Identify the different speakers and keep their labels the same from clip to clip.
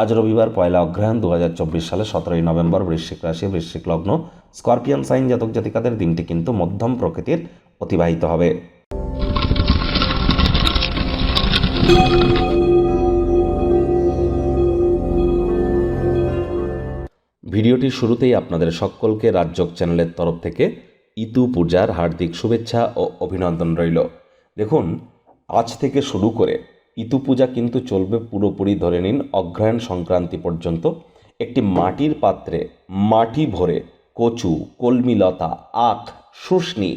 Speaker 1: আজ রবিবার পয়লা অগ্রহায়ণ দু হাজার চব্বিশ সালে সতেরোই নভেম্বর বৃশ্চিক রাশি, বৃশ্চিক লগ্ন, স্করপিয়ান সাইন জাতক জাতিকাদের দিনটি কিন্তু মধ্যম প্রকৃতির অতিবাহিত হবে। ভিডিওটির শুরুতেই আপনাদের সকলকে রাজ্যক চ্যানেলের তরফ থেকে ইতু পূজার হার্দিক শুভেচ্ছা ও অভিনন্দন রইল। দেখুন, আজ থেকে শুরু করে ইতু পূজা কিন্তু চলবে পুরোপুরি ধরে নিন অগ্রহায়ণ সংক্রান্তি পর্যন্ত। একটি মাটির পাত্রে মাটি ভরে কচু কলমিলতা আখ, শুষ্নি,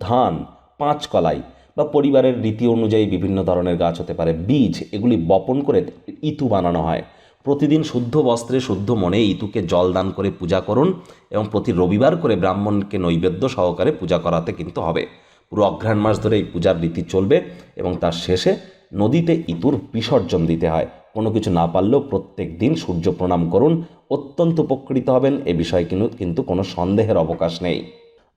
Speaker 1: ধান পাঁচকলাই বা পরিবারের রীতি অনুযায়ী বিভিন্ন ধরনের গাছ হতে পারে। বীজ, এগুলি বপন করে ইতু বানানো হয়। প্রতিদিন শুদ্ধ বস্ত্রে শুদ্ধ মনে ইতুকে জল দান করে পূজা করুন এবং প্রতি রবিবার করে ব্রাহ্মণকে নৈবেদ্য সহকারে পূজা করাতে কিন্তু হবে। পুরো অঘ্রাণ মাস ধরে এই পূজার রীতি চলবে এবং তার শেষে নদীতে ইতুর বিসর্জন দিতে হয়। কোনো কিছু না পারলেও প্রত্যেক দিন সূর্য প্রণাম করুন। অত্যন্ত উপকৃত হবেন। এ বিষয়ে কিন্তু কিন্তু কোনো সন্দেহের অবকাশ নেই।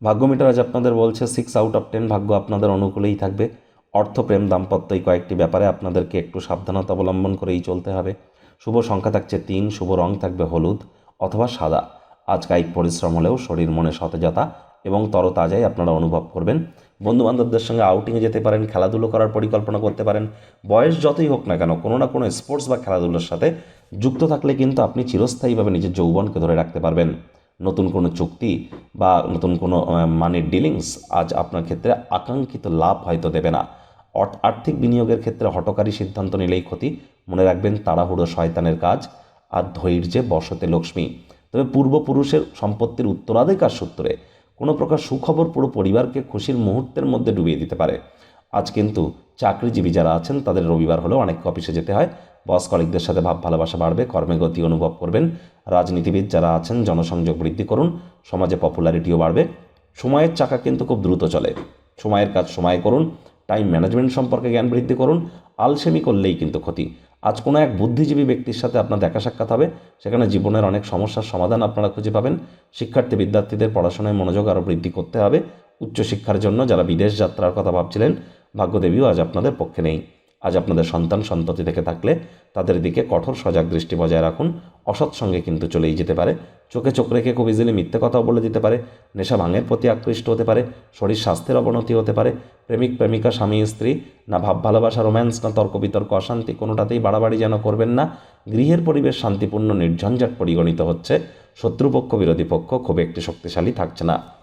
Speaker 1: ভাগ্য মিটার আজ আপনাদের বলছে সিক্স আউট অফ টেন ভাগ্য আপনাদের অনুকূলেই থাকবে। অর্থ প্রেম দাম্পত্য এই কয়েকটি ব্যাপারে আপনাদেরকে একটু সাবধানতা অবলম্বন করেই চলতে হবে। শুভ সংখ্যা থাকছে তিন, শুভ রং থাকবে হলুদ অথবা সাদা। আজ কায়িক পরিশ্রম হলেও শরীর মনে সতেজতা এবং তরতাজাই আপনারা অনুভব করবেন। বন্ধুবান্ধবদের সঙ্গে আউটিংয়ে যেতে পারেন, খেলাধুলো করার পরিকল্পনা করতে পারেন। বয়স যতই হোক না কেন, কোনো না কোনো স্পোর্টস বা খেলাধুলোর সাথে যুক্ত থাকলে কিন্তু আপনি চিরস্থায়ীভাবে নিজের যৌবনকে ধরে রাখতে পারবেন। নতুন কোনো চুক্তি বা নতুন কোনো মানির ডিলিংস আজ আপনার ক্ষেত্রে আকাঙ্ক্ষিত লাভ হয়তো দেবে না। আর্থিক বিনিয়োগের ক্ষেত্রে হটকারী সিদ্ধান্ত নিলেই ক্ষতি। মনে রাখবেন, তাড়াহুড়ো শয়তানের কাজ আর ধৈর্যে বসতে লক্ষ্মী। তবে পূর্বপুরুষের সম্পত্তির উত্তরাধিকার সূত্রে কোনো প্রকার সুখবর পুরো পরিবারকে খুশির মুহূর্তের মধ্যে ডুবিয়ে দিতে পারে। আজ কিন্তু চাকরিজীবী যারা আছেন, তাদের রবিবার হলেও অনেক অফিসে যেতে হয়। বস কলিকদের সাথে ভাব ভালোবাসা বাড়বে, কর্মে গতি অনুভব করবেন। রাজনীতিবিদ যারা আছেন, জনসংযোগ বৃদ্ধি করুন, সমাজে পপুলারিটিও বাড়বে। সময়ের চাকা কিন্তু খুব দ্রুত চলে। সময়ের কাজ সময় করুন টাইম ম্যানেজমেন্ট সম্পর্কে জ্ঞান বৃদ্ধি করুন, আলসেমি করলেই কিন্তু ক্ষতি। আজ কোনো এক বুদ্ধিজীবী ব্যক্তির সাথে আপনার দেখা সাক্ষাৎ হবে, সেখানে জীবনের অনেক সমস্যার সমাধান আপনারা খুঁজে পাবেন। শিক্ষার্থী বিদ্যার্থীদের পড়াশোনায় মনোযোগ আরও বৃদ্ধি করতে হবে। উচ্চশিক্ষার জন্য যারা বিদেশ যাত্রার কথা ভাবছিলেন, ভাগ্যদেবীও আজ আপনাদের পক্ষে নেই। আজ আপনাদের সন্তান সন্ততি থেকে থাকলে তাদের দিকে কঠোর সজাগ দৃষ্টি বজায় রাখুন। অসৎ সঙ্গে কিন্তু চলেই যেতে পারে। চোখে চোখ রেখে খুব ইজিলি মিথ্যে কথাও বলে দিতে পারে। নেশা ভাঙের প্রতি আকৃষ্ট হতে পারে। শরীর স্বাস্থ্যের অবনতি হতে পারে। প্রেমিক, প্রেমিকা, স্বামী, স্ত্রী, না ভাব, ভালোবাসা রোম্যান্স না তর্ক, বিতর্ক, অশান্তি কোনোটাতেই বাড়াবাড়ি যেন করবেন না। গৃহের পরিবেশ শান্তিপূর্ণ, নির্ঝঞ্ঝাট পরিগণিত হচ্ছে। শত্রুপক্ষ, বিরোধী পক্ষ খুব একটি শক্তিশালী থাকছে না।